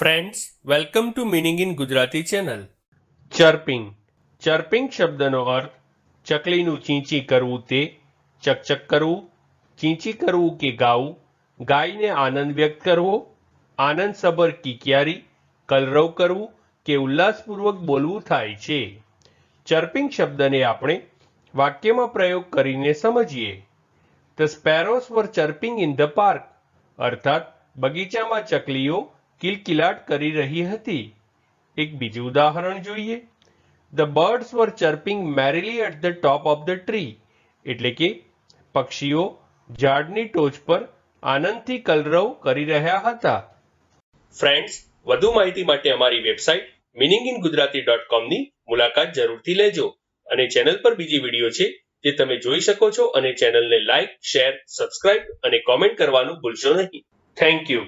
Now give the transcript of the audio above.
Friends welcome to meaning in Gujarati channel chirping chirping શબ્દનો અર્થ ચકલીનું ચીંચી કરવું તે ચકચક કરવું ચીંચી કરવું કે ગાવું ગાયને આનંદ વ્યક્ત કરવો આનંદસભર કિકિયારી કલરવ કરવું કે ઉલ્લાસપૂર્વક બોલવું થાય છે ચર્પિંગ શબ્દને આપણે વાક્યમાં પ્રયોગ કરીને સમજીએ the sparrows were chirping in the park અર્થાત બગીચામાં ચકલીઓ કિલકિલાટ કરી રહી હતી. એક બીજું ઉદાહરણ જોઈએ. The birds were chirping merrily at the top of the tree એટલે કે, પક્ષીઓ ઝાડની ટોચ પર આનંદથી કલરવ કરી રહ્યા હતા. ફ્રેન્ડ્સ વધુ માહિતી માટે અમારી website meaning in Gujarati dot કોમની મુલાકાત જરૂરથી લેજો. અને ચેનલ પર બીજી વીડિયો છે જે તમે જોઈ શકો છો અને ચેનલને લાઇક શેર, સબસ્ક્રાઇબ અને કોમેન્ટ કરવાનું ભૂલશો નહીં. Thank you